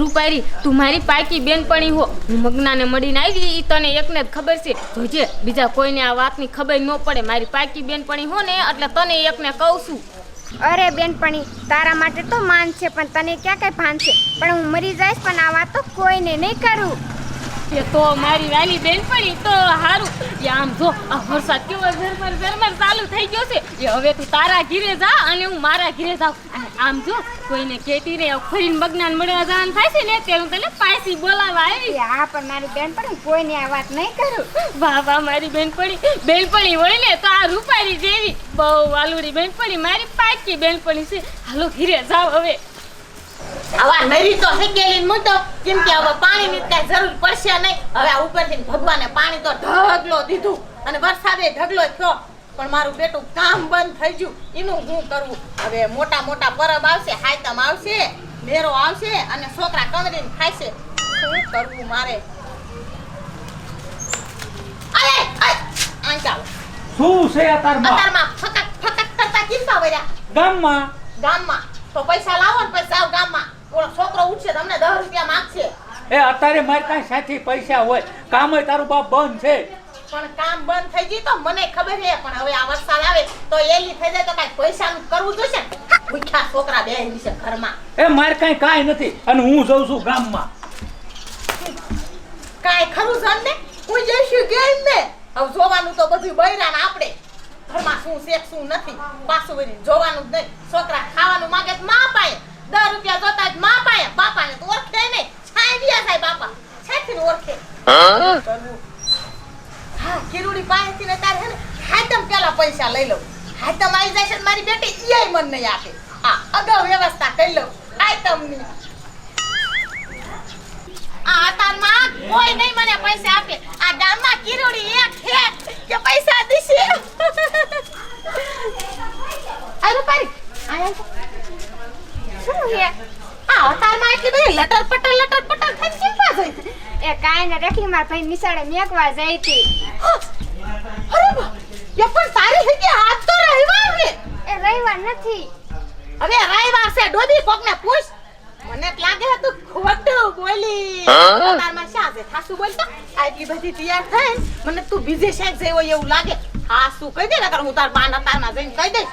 રૂપારી તું મારી પાકી બેનપણી હો. હું મગનાને મળીને આવી એ તને એકને જ ખબર છે. જોજે બીજા કોઈને આ વાતની ખબર ન પડે. મારી પાકી બેનપણી હો ને, એટલે તને એકને કહું છું. અરે બેનપણી, તારા માટે તો માન છે, પણ તને ક્યાં કઈ ભાન છે? પણ હું મરી જઈશ, પણ આ વાત તો કોઈને નહીં કરું. એ તો મારી વાલી બેનપણી તો હારું. એ આમ જો આ વરસાદ કેવો ઝરમર ઝરમર ચાલુ થઈ ગયો છે. એ હવે તું તારા ઘીરે જા અને હું મારા ઘીરે જાઉં. અને આમ જો કોઈને કેતી રે ફરીને મગનાન મળવા જવાનું થાય છે ને તે હું તને પાછી બોલાવા આવી હા પણ મારી બેનપણી કોઈને આ વાત નહીં કરું. વાહ વાહ મારી બેનપણી. બેનપણી હોય ને તો આ રૂપારી જેવી. બહુ વાલુડી બેનપણી મારી પાકી બેનપણી છે. હાલો ઘીરે જાવ હવે. આવા નરી તો ગયેલી મુદ્દો કેમ કે હવે પાણીની કઈ જરૂર પડશે નહીં. હવે આ ઉપરથી ભગવાને પાણી તો ઢગલો દીધું. અને વરસાદે ઢગલો થયો. પણ મારું બેટું કામ બંધ થઈ ગયું. એનું હું કરવું હવે મોટા મોટા પરબ આવશે હાયતમ આવશે મેરો આવશે અને છોકરા કમરીને ખાશે. શું કરવું મારે? અરે આઈ ચાલો શું છે અતારમાં અતારમાં ફકક ફકક કરતા કિંમતા વર્યા ગામમાં? ગામમાં. તો પૈસા લાવો ને પૈસા આવ ગામમાં. ઓલો છોકરો ઉઠશે તમને દસ રૂપિયા માંગશે. એ અત્યારે મારે કાંઈ સાથી પૈસા હોય કામય તારું બાપ બંધ છે. પણ કામ બંધ થઈ ગયું તો મને ખબર છે પણ હવે આ વરસાદ આવે તો એલી થઈ જાય તો કાંઈ પૈસાનું કરવું જોઈશે ભૂખ્યા છોકરા બે છે ઘરમાં. એ મારે કાંઈ કાંઈ નથી અને હું જઉં છું ગામમાં. કાંઈ ખરું છે ને? હું જઈશું ગેમ ને? હવે જોવાનું તો બધું બૈરા ને આપણે. ઘરમાં શું છે શું નથી? પાછું જોવાનું જ નહીં. છોકરા ખાવાનું માંગે તો મા પાયે દસ રૂપિયા જોતા જ મા પાયે બાપાને તો ઓળખે નહીં છાઈ ગયા થાય બાપા છેથી ઓળખે કરવું. હા કિરુડી પાસેથી ને તારે હે પૈસા આપે. આ ગામમાં કિરુડી એક પૈસા દીશે. આ રૂપારી આયા શું આ અતારમાં એટલી બધી લટર પટર થઈ એ કાંઈ ને રેખલી માર ભાઈ નિશાળે મેકવા જઈ હતી. અરે બા એ પણ તારી જગ્યા હાથ તો રહેવા એ રહેવા નથી. હવે રહેવા છે ડોબી કોકને પૂછ. મને તો લાગે છે તું ખોટું બોલી તારમાં શા છે ખાસું બોલતો આટલી બધી તૈયાર થઈ મને તું બીજે શેક જેવો એવું લાગે. ખાસું કહી દે નકર હું તાર બાના તારમાં જઈને કહી દઈશ.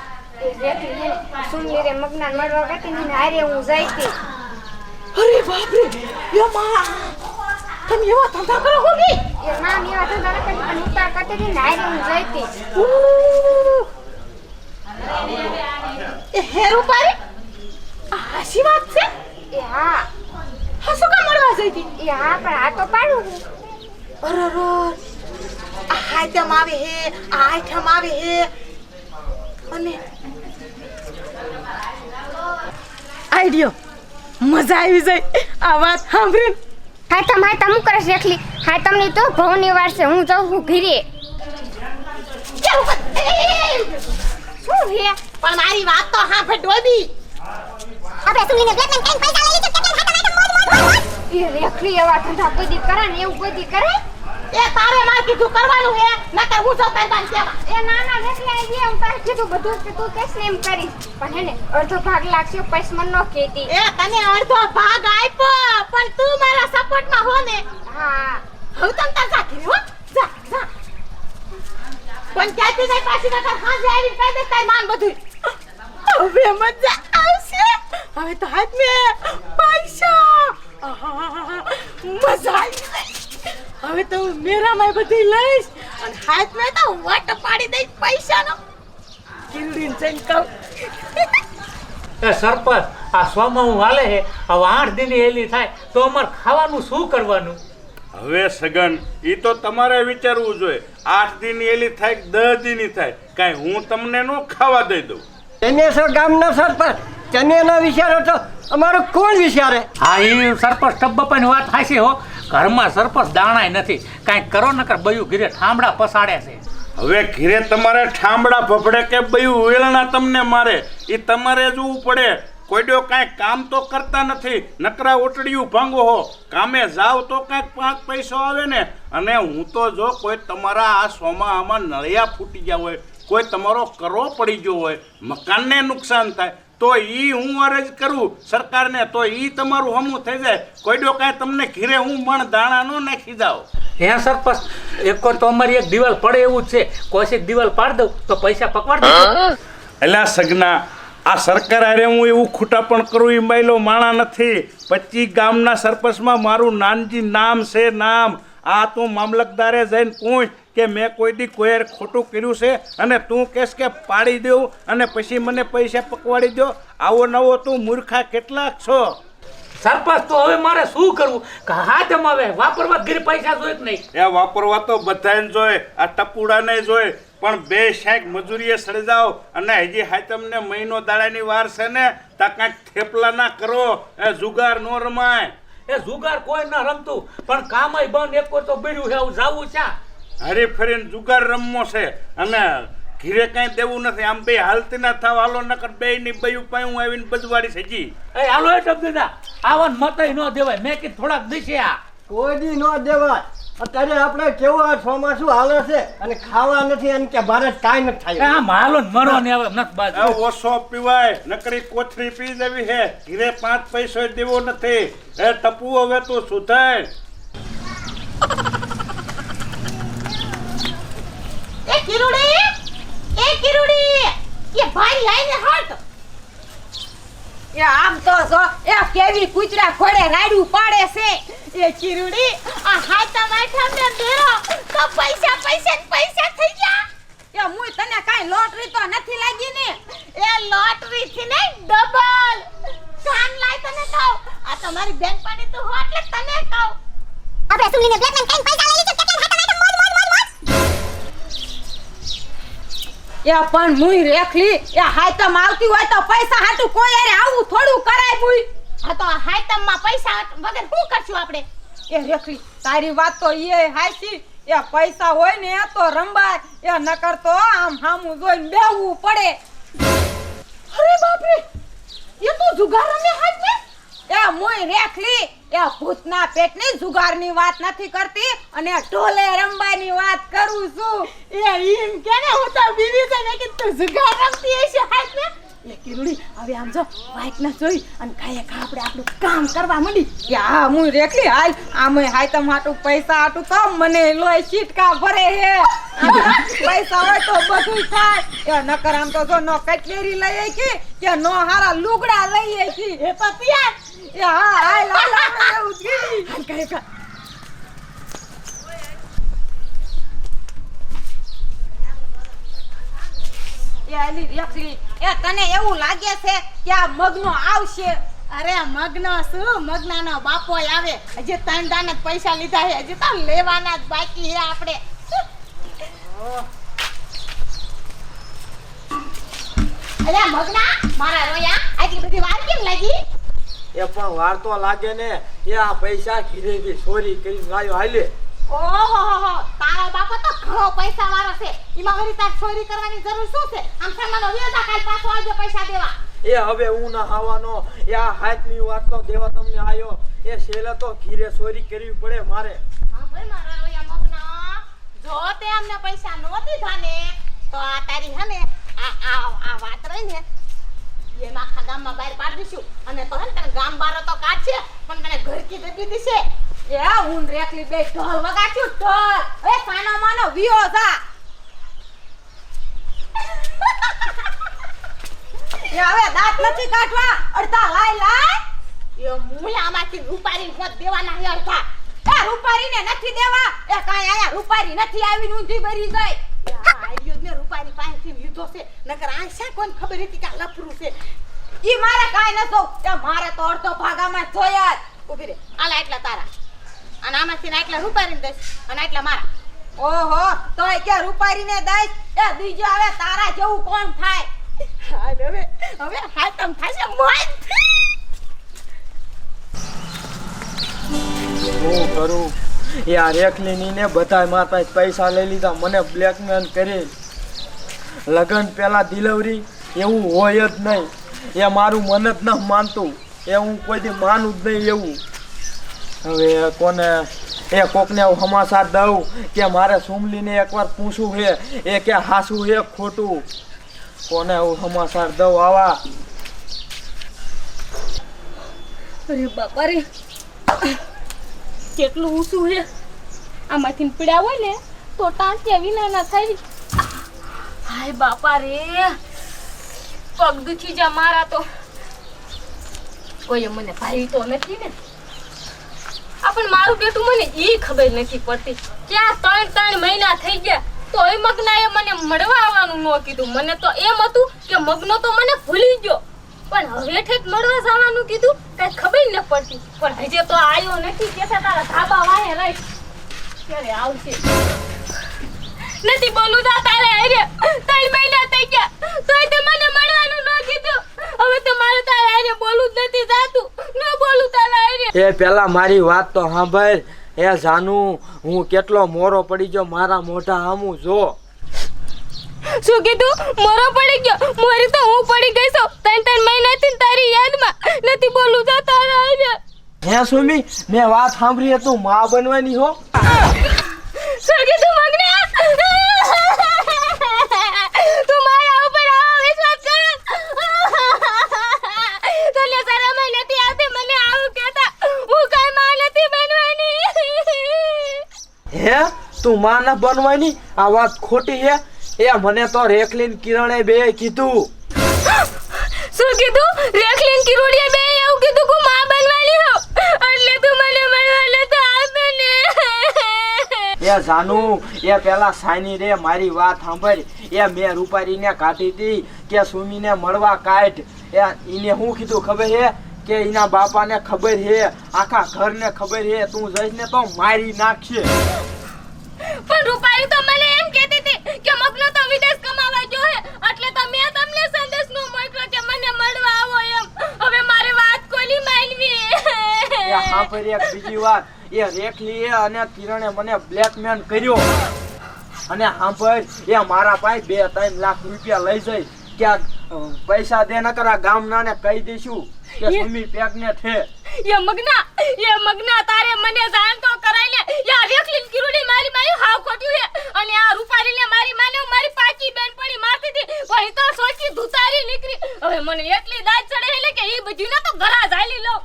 સુનલી રે. મગનાન મળવા ગઈ ને હારે હું જઈ હતી. અરે બાપ રે યો માં તમે એવા ધંધા કરો હો બી એ નામ એવા ધંધા ન કરી પણ ઉતાર કરતી હતી ને હારે હું જઈ હતી એ હેરું પારે હાસી વાત છે? એ હા. હાસુ કા મળવા જઈ એ હા પણ આ તો પાડું અરર આ હાઈટમ આવે હે આ આવે હે. અને આઈડિયો. મજા આવી જાય. આ વાત સાંભળીને. હા તમ હા તમ કરે રેખલી હા તમને તો ભવની વાર છે હું જાઉં છું ઘીરે. શું હે પણ મારી વાત તો સાંભળ ડોબી. આપણે સુનીને બ્લેકમેન કઈ પૈસા લઈ લીધો? કેટલા ખાતા મોજ મોજ મોજ એ રેખલી એવા ધંધા કોઈ દી કરે ને એવું કોઈ દી કરે? એ તારે માર કીધું કરવાનું હે નકર હું તારી પાસે કહેવા. એ ના ના રેખલી આવી હું તારે કીધું બધું કે તું કેસ એમ કરીશ પણ હે ને અડધો ભાગ લાગશે પછી નો ન કહેતી. એ તને અડધો ભાગ આપ્યો પણ તું મારા સપોર્ટમાં હો ને. હા. હવે તમ તાર સાથે હો જા જા. પણ ક્યાંથી જાય પાછી નકર હાજે આવી કહી દે તારી માન બધું હવે મજા આવશે. હવે તો હાથ મે પૈસા મજા આવી. હવે તો હું મેરામાં બધી લઈશ અને હાથ મેં તો વટ પાડી દઈશ પૈસાનો. કિલડીન જઈને કહું. એ સરપંચ આ સ્વમાં હું હાલે છે? હવે આઠ દિન એલી થાય તો અમારે ખાવાનું શું કરવાનું? હવે સગન એ તો તમારે વિચારવું જોઈએ. આઠ દિન એલી થાય દસ દિન થાય? કાંઈ હું તમને નો ખાવા દઈ દઉં. ચનેસર ગામના સરપંચ? ચનેનો વિચારો તો અમારો કોણ વિચારે? હા એ સરપંચ ટબ્બાપાની વાત હાચી હો. ઘરમાં સરપંચ દાણાય નથી. કાંઈ કરો નકર બયું ઘીરે ઠામડા પસાડે છે. હવે ઘીરે તમારે ઠામડા ફફડે કે બયું વેલણા તમને મારે? એ તમારે જોવું પડે. કોઈડો કાંઈ કામ તો કરતા નથી. નકરા ઓટડિયું ભાંગો હો. કામે જાવ તો કાંઈક પાંચ પૈસો આવે ને. અને હું તો જો કોઈ તમારા આ સોમાં આમાં નળિયા ફૂટી ગયા હોય કોઈ તમારો કરો પડી ગયો હોય મકાનને નુકસાન થાય તો ઈ હું અરજ કરું સરકારને તો ઈ તમારું હમું થઈ જાય. કોઈડો કાંઈ તમને ઘીરે હું મણ દાણા નો નાખી જાઉં. હે સરપંચ એક તો અમારી એક દિવાલ પડે એવું જ છે. કોશિક દિવાલ પાડ દઉં તો પૈસા પકવાડ દઉં એલા સગના આ સરકાર અરે હું એવું ખૂટાપણ કરું એ માયલો માણા નથી. પચીસ ગામના સરપંચમાં મારું નાનજી નામ છે નામ. આ તું મામલતદારે જઈને પૂછ કે મેં કોઈ દી કોઈ ખોટું કર્યું છે અને તું કહેશ કે પાડી દઉં અને પછી મને પૈસા પકવાડી દો આવો નવો તું મૂર્ખા કેટલાક છો? સરપંચ તો હવે મારે શું કરવું? કે હવે વાપરવા ગીર ઘરે પૈસા જોઈ નહીં. એ વાપરવા તો બધાને જોઈ આ ટપુડાને જોઈ પણ બે શેક મજૂરીએ સડી જાઓ અને હજી હાતમને મહિનો દાડાની વાર છે ને તા કાંઈક થેપલા ના કરો એ જુગાર નો રમાય. એ જુગાર કોઈ ન રમતું પણ કામય બંધ એક તો બીડ્યું છે આવું જાવું છે. હરી ફરીને જુગાર રમવો છે. અને ઘીરે કઈ દેવું નથી. આમ બે હાલતી ના થાવ હાલો નકર બે ની બયું પાયું આવીને બજવાડી છે જી. એ હાલો એ ટપ દીધા આવન મતય ન દેવાય. મેં કીધું થોડાક દિશે આ કોઈ દી ન દેવાય. અત્યારે આપણે કેવું આ ચોમાસું હાલે છે અને ખાવા નથી અને કે બારે કાંઈ નથી થાય. આ માલો મરો ને હવે એ બાજુ. ઓછો પીવાય નકરી કોથરી પી દેવી હે. ઘીરે પાંચ પૈસો દેવો નથી. એ ટપુ હવે તું સુધાર એ કિરુડી એ કિરુડી એ ભાઈ આઈને હટ એ આમ તો જો એ કેવી કૂતરા ખોડે રાડ્યું પાડે છે. એ કિરુડી આ હાથા માથા મે તો પૈસા પૈસા ને પૈસા થઈ ગયા. એ મુય તને કાઈ લોટરી તો નથી લાગી ને? એ લોટરી થી ને ડબલ. કાન લાય તને કહું આ તમારી બેંક પાણી તું હો એટલે તને કહું. આપણે સુનીને બ્લેકમેન કઈ પૈસા લઈ લીધું કેટલા ખાતા મોજ મોજ મોજ મોજ. એ પણ મુય રેખલી એ હાયતમ આવતી હોય તો પૈસા હાટુ કોઈ અરે આવું થોડું કરાય મુય આ તો આ હાયતમમાં પૈસા વગર શું કરશું આપણે? એ રેખલી, તારી વાત તો એ હાચી. એ પૈસા હોય ને તો રંબાય. એ નકર તો આમ હામું જોઈને બેહવું પડે. અરે બાપરે, એ તો જુગાર રમે હાથ એ મોય રેખલી, એ ભૂતના પેટની જુગારની વાત નથી કરતી અને ઢોલે રંબાની વાત કરું છું. એ ઈમ કેને હું તો બીવી છે ને તું જુગાર રમતી હશે હાથ એ કિરુડી હવે આમ જો, વાઈટ ના જોઈ અને ખાય ખા આપણે આપણું કામ કરવા માંડી. યા હું રેખલી હાલ. આમે હાય તમ હાટું પૈસા હાટું તો મને લોય ચીટકા ભરે હે. પૈસા હોય તો બધું થાય. એ નકર આમ તો જો નો કટલેરી લઈ આઈ કે કે નો હારા લુગડા લઈ આઈ એ તો એ હા, હાલ હાલ એવું જી હાલ ખાય ખા એ આલી રેખલી એ તને એવું લાગે છે કે આ મગનો આવશે? અરે મગનો શું? મગનાનો બાપો આવે. હજી ત્રણ દાને પૈસા લીધા છે. હજી તો લેવાના જ બાકી છે આપણે. અરે મગના? મારા રોયા આટલી બધી વાર કેમ લાગી? એ પણ વાર તો લાગે ને. એ આ પૈસા ઘીરેથી ચોરી કરીને લાવ્યો હાલે. ઓહો તારો બાપો તો ઘણો પૈસા વાળો છે. એમાં વળી તાર ચોરી કરવાની જરૂર શું છે? આમ સામાનો વેદા કાલ પાછો આવજો પૈસા દેવા. એ હવે હું ના આવવાનો. એ આ હાથની વાત તો દેવા તમને આયો. એ તો ઘીરે ચોરી કરવી પડે મારે. હા ભાઈ મારા રોયા મગના. જો તે અમને પૈસા નો દીધા ને તો આ તારી હે ને આ આ આ વાત રહી ને એમાં આખા ગામમાં બહાર પાડી દઈશું. અને તો હે ને ગામ બારો તો કાઢશે પણ તને ઘર કી દબી દીશે. એ હું રેકલી બે ઢોલ વગાડ્યું, ઢોલ. એ સાનો માનો વિયો જા. એ હવે દાંત નથી કાઢવા, અડધા લાય લાય. એ મૂળ આમાંથી રૂપારી હોત દેવાના હે અડધા. એ રૂપારીને નથી દેવા. એ કાંઈ આયા રૂપારી નથી આવી ઊંધી ભરી ગઈ. આવ્યો ને રૂપારી પાસેથી લીધો છે. નકર આ શા કોણ ખબર હતી કે લફરું છે? ઈ મારે કાંઈ ન જોઉં. એ મારે તો અડધો ભાગામાં જોયા જ. ઊભી રે. આલા એટલા તારા. અને આમાંથી ના એટલા રૂપારીને દઈશ અને આટલા મારા. ઓહો તોય કે રૂપારીને દઈશ? એ બીજો હવે તારા જેવું કોણ થાય? હા હવે હવે હાતમ થશે મોજ શું કરું? એ આ રેખલીની ને બધા માતા પૈસા લઈ લીધા મને બ્લેકમેલ કરી. લગન પહેલા ડિલિવરી એવું હોય જ નહીં. એ મારું મન જ ન માનતું. એ હું કોઈ દી માનું જ નહીં એવું. હવે કોને, એ કોકને સમાચાર દઉં કે મારે સુમલીને એકવાર પૂછવું છે, એ કે હાસું છે ખોટું. કોને હું સમાચાર દઉં આવા? અરે બાપા રે કેટલું ઊંચું છે? આમાંથી પીડા હોય ને, તો ટાંટિયા વિના ના થાય. હાય બાપા રે પગ દુખી જા મારા તો. કોઈએ મને ભાઈ તો નથી ને. પણ મારું બેટું મને ઈ ખબર નથી પડતી. ક્યાં ત્રણ ત્રણ મહિના થઈ ગયા તો એ મગનાએ મને મળવા આવવાનું ન કીધું. મને તો એમ હતું કે મગનો તો મને ભૂલી ગયો. પણ હવે ઠેક મળવા જવાનું કીધું, કઈ ખબર ન પડતી. પણ હજે તો આવ્યો નથી. કે તારા ધાબા વાહે રહી ક્યારે આવશે? નથી બોલું તા તારે હારે. ત્રણ મહિના થઈ ગયા તે મને મળવાનું ન કીધું. હવે તો મારે તારે હારે બોલું જ નથી જાતું. ન બોલું તારે એ પેલા મારી વાત તો સાંભળ. એ જાનું હું કેટલો મોરો પડી ગયો મારા મોઢા આમું જો. શું કીધું? મોરો પડી ગયો? મોરી તો હું પડી ગઈ છું. ત્રણ ત્રણ મહિનાથી તારી યાદમાં નથી બોલું તો તારા હે સુમી મેં વાત સાંભળી તું માં બનવાની હો. શું કીધું મગના તું મારા ઉપર આવો વિશ્વાસ કરે તને શરમ ય નથી આવતી મને આવું કહેતા હું કઈ માં નથી બનવાની હે? તું માં ન બનવાની? આ વાત ખોટી હે? એ મને તો રેખલીન કિરણે બે કીધું. શું કીધું? રેખલીન કિરોડિયા બે એવું કીધું કે માં બનવાની હો એટલે તું મને મળવાનો તો આવતો ને. એ જાનુ એ પેલા સાની રે મારી વાત સાંભળ. એ મેં રૂપારીને કાઢી હતી કે સુમીને મળવા કાઢ. એ ઈને શું કીધું ખબર હે? કે એના બાપાને ખબર હે આખા ઘરને ખબર હે તું જઈશ ને તો મારી નાખશે પણ રૂપાલી તો મને એમ કહેતી હતી કે મગનો તો વિદેશ કમાવા ગયો હે એટલે તો મેં તમને સંદેશ નો મોકલ્યો કે મને મળવા આવો એમ. હવે મારે વાત કોની એ માનવી પર એક બીજી વાત એ રેખલીએ અને કિરણે મને બ્લેકમેલ કર્યો. અને સાંભળ એ મારા પાસે બે ત્રણ લાખ રૂપિયા લઈ જઈ. ક્યાંક પૈસા દે ન કરા ગામના ને કહી દઈશું. કે સુમી ને છે. યે મગના યે મગના તારે મને જાણ તો કરાઈ લે. યા રેખલીન કિરુડી મારી મારી હાવ ખોટ્યું હે અને આ રૂપારીને મારી માને મારી પાકી બેન પડી મારતી હતી. પણ તો સોચી ધુતારી નીકળી. હવે મને એટલી દાજ ચડે એટલે કે ઈ બધી ને તો ઘરા જાલી લો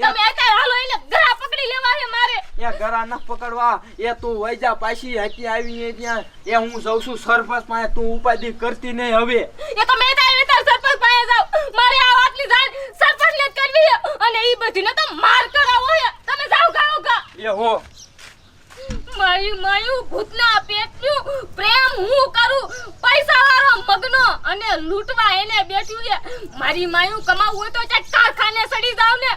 તમે અત્યારે હાલો એને ઘરા પકડી લેવા હે મારે. એ ગરા ન પકડવા. એ તું વૈજા પાછી હતી આવી એ ત્યાં. એ હું જઉં છું સરપંચ પાસે. તું ઉપાધિ કરતી નહીં હવે. એ તો મેં તારે તાર સરપંચ પાસે જાવ મારે આ વાતની જાણ સરપંચ ને જ કરવી હે અને ઈ બધી ને તો માર કરાવો હે તમે જાવ ગાઓ ગા એ હો. માયું માયું ભૂતના પેટનું પ્રેમ હું કરું? પૈસા વાળો મગનો અને લૂંટવા એને બેઠું છે. મારી માયું કમાવું હોય તો ચાલ કારખાને સડી જાવ ને.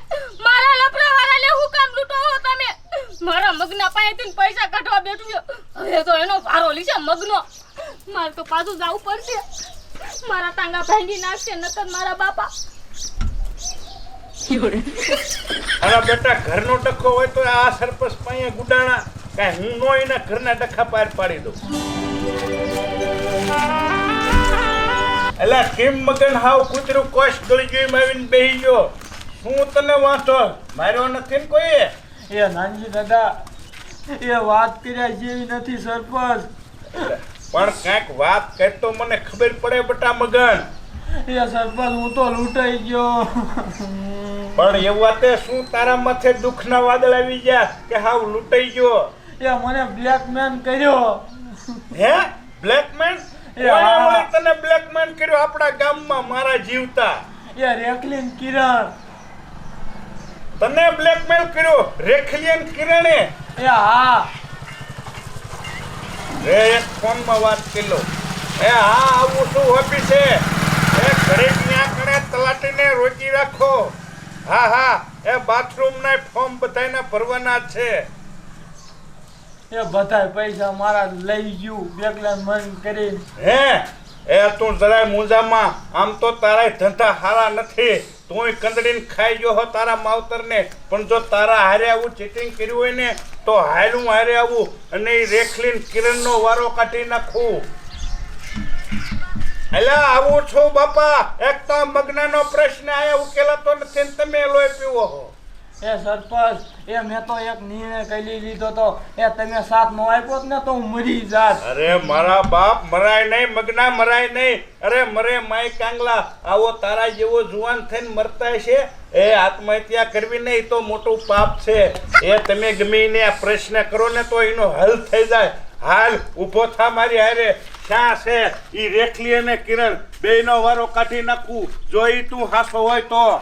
મારા લફડા વાળાને હું કામ લૂંટો હો તમે? મારા મગના પાસેથી પૈસા કાઢવા બેઠું છે. હવે તો એનો ભારો લીશે મગનો. મારે તો પાછું જવું પડશે. મારા ટાંગા ભાંગી નાખશે નકર મારા બાપા. અરે બેટા ઘરનો ડખો હોય તો આ સરપંચ પાસે ગુડાણા કાંઈ હું નો એના ઘરના ડખા પાર પાડી દઉં. એલા કેમ મગન હાવ કૂતરું કોશ ગળી ગયું આવીને બેહી ગયો? હું તને વાંચો માર્યો નથી ને કોઈ એ નાનજી દાદા એ વાત કર્યા જેવી નથી સરપંચ. પણ કાંઈક વાત કરતો મને ખબર પડે બટા મગન. એ સરપંચ હું તો લૂંટાઈ ગયો. પણ એવું વાતે શું તારા માથે દુઃખના વાદળ આવી ગયા કે હાવ લૂંટાઈ ગયો? એ મને બ્લેકમેન કર્યો. હે? બ્લેકમેન. તને બ્લેકમેન કર્યો આપણા ગામમાં મારા જીવતા? એ રેકલિન કિરણ. તને બ્લેકમેલ કર્યો રેખલિયન કિરણે? એ હા. રે એક ફોનમાં વાત કરી લો એ હા આવું શું ઓફિસે એ ઘડીક ન્યા કરે તલાટીને રોકી રાખો. હા હા એ બાથરૂમના ફોર્મ બધાયના ભરવાના છે. એ બધાય પૈસા મારા લઈ ગયું બેગલા મન કરી હે એ તું જરાય મુંજામાં આમ તો તારા ધંધા હારા નથી. તુંય કંદડીને ખાઈ ગયો હો તારા માવતરને. પણ જો તારા હારે આવું ચીટિંગ કર્યું હોય ને તો હારું હારે આવું અને એ રેખલીન કિરણનો વારો કાઢી નાખું. એલા આવું છું બાપા. એક તો મગ્નાનો પ્રશ્ન આયા ઉકેલાતો નથી ને તમે લોહી પીવો હો. એ સરપંચ એ મેં તો એક નિર્ણય કરી લીધો તો એ તમે સાથ નો આપ્યો ને તો હું મરી જાત. અરે મારા બાપ મરાય નહીં મગના મરાય નહીં. અરે મરે માય કાંગલા. આવો તારા જેવો જુવાન થઈને મરતા છે. એ આત્મહત્યા કરવી નહીં તો મોટું પાપ છે. એ તમે ગમે આ પ્રશ્ન કરો ને તો એનો હલ થઈ જાય. હાલ ઊભો થા મારી હારે. શા છે, ઈ રેખલી અને કિરણ, બેયનો વારો કાઢી નાખું. જો ઈ તું હાસો હોય તો.